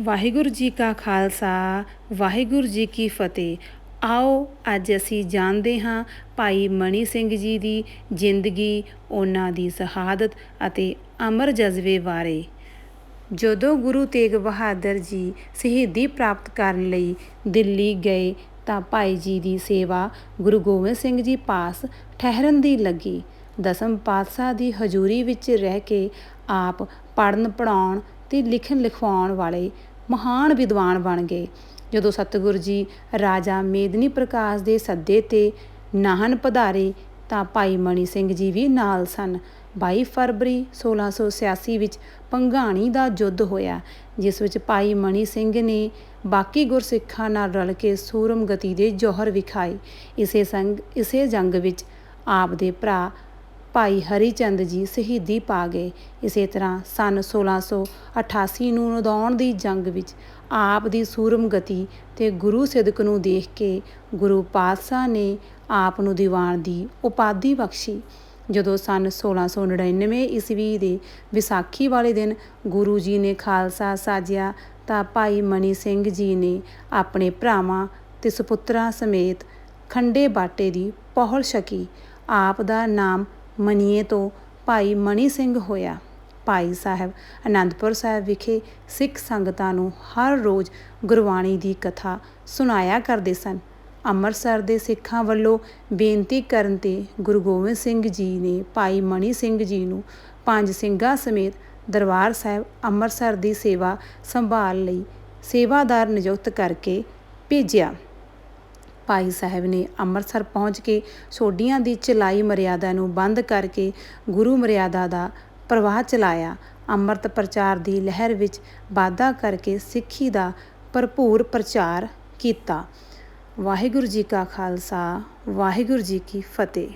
ਵਾਹਿਗੁਰੂ ਜੀ ਕਾ ਖਾਲਸਾ, ਵਾਹਿਗੁਰੂ ਜੀ ਕੀ ਫਤਿਹ। ਆਓ, ਅੱਜ ਅਸੀਂ ਜਾਣਦੇ ਹਾਂ ਭਾਈ ਮਣੀ ਸਿੰਘ ਜੀ ਦੀ ਜ਼ਿੰਦਗੀ, ਉਹਨਾਂ ਦੀ ਸ਼ਹਾਦਤ ਅਤੇ ਅਮਰ ਜਜ਼ਬੇ ਬਾਰੇ। ਜਦੋਂ ਗੁਰੂ ਤੇਗ ਬਹਾਦਰ ਜੀ ਸ਼ਹੀਦੀ ਪ੍ਰਾਪਤ ਕਰਨ ਲਈ ਦਿੱਲੀ ਗਏ ਤਾਂ ਭਾਈ ਜੀ ਦੀ ਸੇਵਾ ਗੁਰੂ ਗੋਬਿੰਦ ਸਿੰਘ ਜੀ ਪਾਸ ਠਹਿਰਨ ਦੀ ਲੱਗੀ। ਦਸਮ ਪਾਤਸ਼ਾਹ ਦੀ ਹਜ਼ੂਰੀ ਵਿੱਚ ਰਹਿ ਕੇ ਆਪ ਪੜ੍ਹਨ ਪੜ੍ਹਾਉਣ ਤੇ ਲਿਖਣ ਲਿਖਵਾਉਣ ਵਾਲੇ ਮਹਾਨ ਵਿਦਵਾਨ ਬਣ ਗਏ। ਜਦੋਂ ਸਤਿਗੁਰੂ ਜੀ ਰਾਜਾ ਮੇਦਨੀ ਪ੍ਰਕਾਸ਼ ਦੇ ਸੱਦੇ ਤੇ ਨਾਹਨ ਪਧਾਰੇ, ਤਾਂ ਭਾਈ ਮਣੀ ਸਿੰਘ ਜੀ ਵੀ ਨਾਲ ਸਨ। 22 ਫਰਵਰੀ 1686 ਵਿੱਚ ਪੰਘਾਣੀ ਦਾ ਯੁੱਧ ਹੋਇਆ, ਜਿਸ ਵਿੱਚ ਭਾਈ ਮਣੀ ਸਿੰਘ ਨੇ ਬਾਕੀ ਗੁਰਸਿੱਖਾਂ ਨਾਲ ਰਲ ਕੇ ਸੂਰਮ ਗਤੀ ਦੇ ਜੋਹਰ ਵਿਖਾਏ। ਇਸੇ ਸੰਗ, ਇਸੇ ਜੰਗ ਵਿੱਚ ਆਪ ਦੇ ਭਰਾ ਭਾਈ ਹਰੀ ਚੰਦ ਜੀ ਸ਼ਹੀਦੀ ਪਾ ਗਏ। ਇਸੇ ਤਰ੍ਹਾਂ ਸਨ 1688 ਨੂੰ ਨਦੌਣ ਦੀ ਜੰਗ ਵਿੱਚ ਆਪ ਦੀ ਸੂਰਮਗਤੀ ਤੇ ਗੁਰੂ ਸਿਦਕ ਨੂੰ ਦੇਖ ਕੇ ਗੁਰੂ ਪਾਤਸ਼ਾਹ ਨੇ ਆਪ ਨੂੰ ਦੀਵਾਨ ਦੀ ਉਪਾਧੀ ਬਖਸ਼ੀ। ਜਦੋਂ ਸਨ 1699 ਈਸਵੀ ਦੇ ਵਿਸਾਖੀ ਵਾਲੇ ਦਿਨ ਗੁਰੂ ਜੀ ਨੇ ਖਾਲਸਾ ਸਾਜਿਆ ਤਾਂ ਭਾਈ ਮਨੀ ਸਿੰਘ ਜੀ ਨੇ ਆਪਣੇ ਭਰਾਵਾਂ ਤੇ ਸੁਪੁੱਤਰਾਂ ਸਮੇਤ ਖੰਡੇ ਬਾਟੇ ਦੀ ਪਹੁਲ ਛਕੀ। ਆਪ ਦਾ ਨਾਮ ਮਨੀਏ ਤੋਂ ਭਾਈ ਮਣੀ ਸਿੰਘ ਹੋਇਆ। ਭਾਈ ਸਾਹਿਬ ਅਨੰਦਪੁਰ ਸਾਹਿਬ ਵਿਖੇ ਸਿੱਖ ਸੰਗਤਾਂ ਨੂੰ ਹਰ ਰੋਜ਼ ਗੁਰਬਾਣੀ ਦੀ ਕਥਾ ਸੁਣਾਇਆ ਕਰਦੇ ਸਨ। ਅੰਮ੍ਰਿਤਸਰ ਦੇ ਸਿੱਖਾਂ ਵੱਲੋਂ ਬੇਨਤੀ ਕਰਨ ਤੇ ਗੁਰੂ ਗੋਬਿੰਦ ਸਿੰਘ ਜੀ ਨੇ ਭਾਈ ਮਣੀ ਸਿੰਘ ਜੀ ਨੂੰ ਪੰਜ ਸਿੰਘਾਂ ਸਮੇਤ ਦਰਬਾਰ ਸਾਹਿਬ ਅੰਮ੍ਰਿਤਸਰ ਦੀ ਸੇਵਾ ਸੰਭਾਲ ਲਈ ਸੇਵਾਦਾਰ ਨਿਯੁਕਤ ਕਰਕੇ ਭੇਜਿਆ। ਭਾਈ ਸਾਹਿਬ ਨੇ ਅੰਮ੍ਰਿਤਸਰ ਪਹੁੰਚ ਕੇ ਸੋਢੀਆਂ ਦੀ ਚਲਾਈ ਮਰਿਆਦਾ ਨੂੰ ਬੰਦ ਕਰਕੇ ਗੁਰੂ ਮਰਿਆਦਾ ਦਾ ਪ੍ਰਵਾਹ ਚਲਾਇਆ। ਅੰਮ੍ਰਿਤ ਪ੍ਰਚਾਰ ਦੀ ਲਹਿਰ ਵਿੱਚ ਵਾਧਾ ਕਰਕੇ ਸਿੱਖੀ ਦਾ ਭਰਪੂਰ ਪ੍ਰਚਾਰ ਕੀਤਾ। ਵਾਹਿਗੁਰੂ ਜੀ ਕਾ ਖਾਲਸਾ, ਵਾਹਿਗੁਰੂ ਜੀ ਕੀ ਫਤਿਹ।